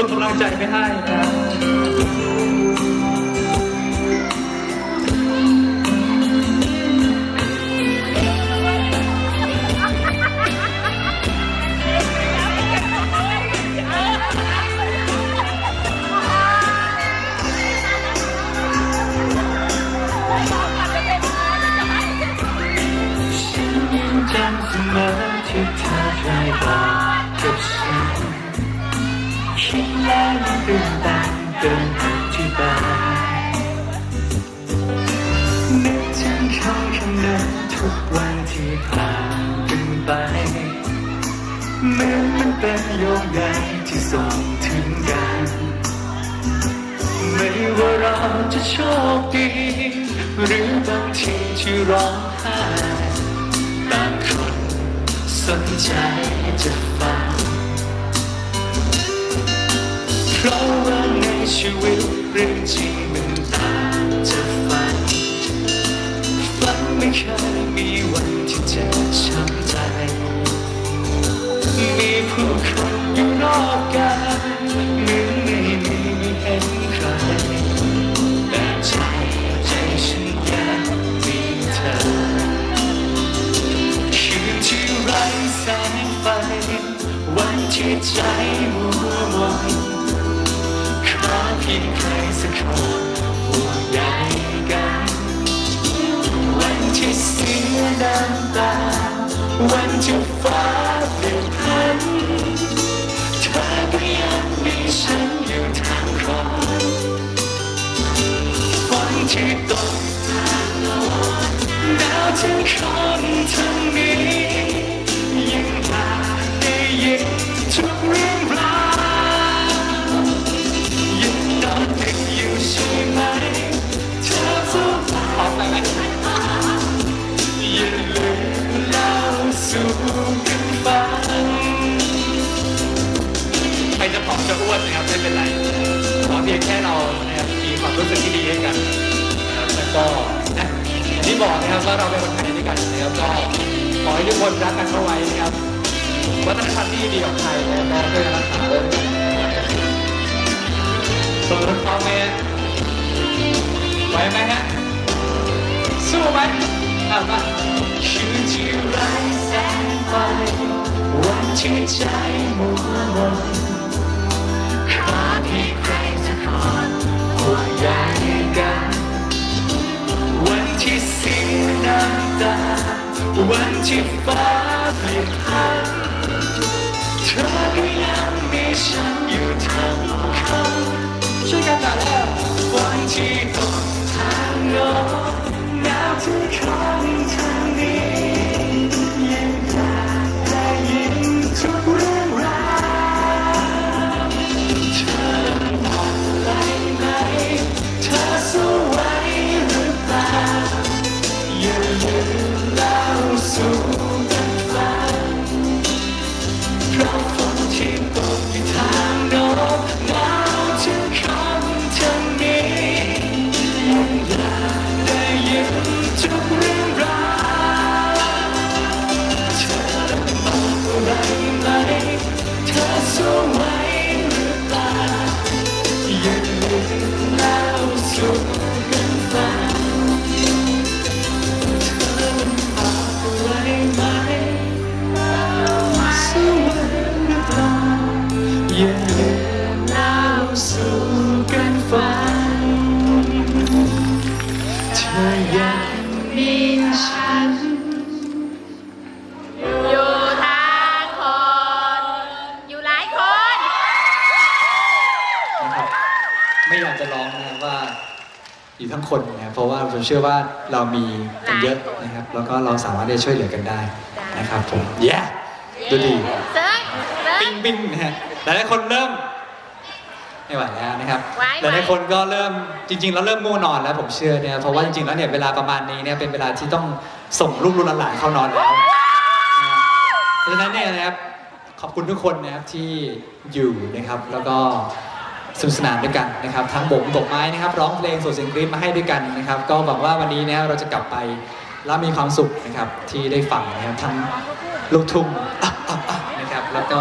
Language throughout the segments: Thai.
ส่งกำลังใจไปให้นะครับจำเสมอที่เธอเคยบอก แล้วมันตื่นตันเกินอธิบายนึกถึงคำคำนั้นทุกวันที่ผ่านกันไปเหมือนมันเป็นโยงใยที่ส่งถึงกัน ไม่ว่าเราจะโชคดี หรือบางทีที่ร้องไห้บางคนสนใจจะฟัง เพราะว่าในชีวิตเรื่องจริงมันต่างจากฝัน ฝันไม่เคยมีวันที่จ็บช้ำใจ มีผู้คนอยู่รอบกายเหมือนไม่มีเห็นใคร แต่ใจใจฉันยังมีเธอ คืนที่ไร้แสงไฟ วันที่ใจมัวมนขอ เพียงใครสักคนห่วงใยกันวันที่เสียน้ำตา วันที่ฟ้าเปลี่ยนพันเธอก็ยังมีฉันอยู่ทางคอยฝนที่ตกทางโน้นหนาวถึงคนทางนี้ สู่กันฟังใครจะผอมจะอ้วนนะครับไม่เป็นไรขอเพียงแค่เรานะครับมีความรู้สึกที่ดีให้กันนะครับแล้วก็นะอย่างที่บอกนะครับว่าเราเป็นคนไทยด้วยกันนะครับก็ขอให้ทุกคนรักกันเข้าไว้นะครับวัฒนธรรมที่ดีของไทยนะครับก็ช่วยกันรักษาด้วยนะครับส่วนพร้อมไหมฮะไหวไหมฮะสู้ไหมอะมาคืนที่ ไร้แสงไฟวันที่ใจมัวมนขอเพียงใครสักคนห่วงใยกัน วันที่เสียน้ำตา วันที่ฟ้าเปลี่ยนพันเธอก็ยังมีฉันอยู่ทั้งคนช่วยกันหน่อยแล้ววันที่ตกทางโน้นหนาวถึงคนทาง สู่ ทั้งคนนะครับเพราะว่าผมเชื่อว่าเรามีกันเยอะนะครับ แล้วก็เราสามารถที่จะช่วยเหลือกันได้นะครับผมเย้ดูดีเซิร์ฟเซิร์ฟ ปิ้งปิ้งนะฮะหลายๆคนเริ่มไม่ไหวแล้วนะครับไหวหลายๆคนก็เริ่มจริง ๆ แล้วเริ่มง่วงนอนแล้วผมเชื่อเนี่ยเพราะว่าจริงๆแล้วเนี่ยเวลาประมาณนี้เนี่ยเป็นเวลาที่ต้องส่งลูกลูกหลานๆเข้านอนแล้วนะเพราะฉะนั้นเนี่ยนะครับขอบคุณทุกคนนะครับที่อยู่นะครับแล้วก็ สนุกสนานด้วยกันนะครับทั้งบกบกไม้นะครับ ร้องเพลงส่งเสียงกรี๊ดมาให้ด้วยกันนะครับ ก็หวังว่าวันนี้นะครับเราจะกลับไปแล้วมีความสุขนะครับที่ได้ฟังนะครับทั้งลูกทุ่งอะอะนะครับแล้วก็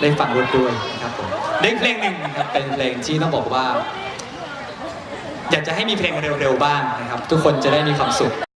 ได้ฟังรถด้วยนะครับผมได้เพลงหนึ่งครับเป็นเพลงที่ต้องบอกว่า อยากจะให้มีเพลงเร็วๆบ้างนะครับ ทุกคนจะได้มีความสุข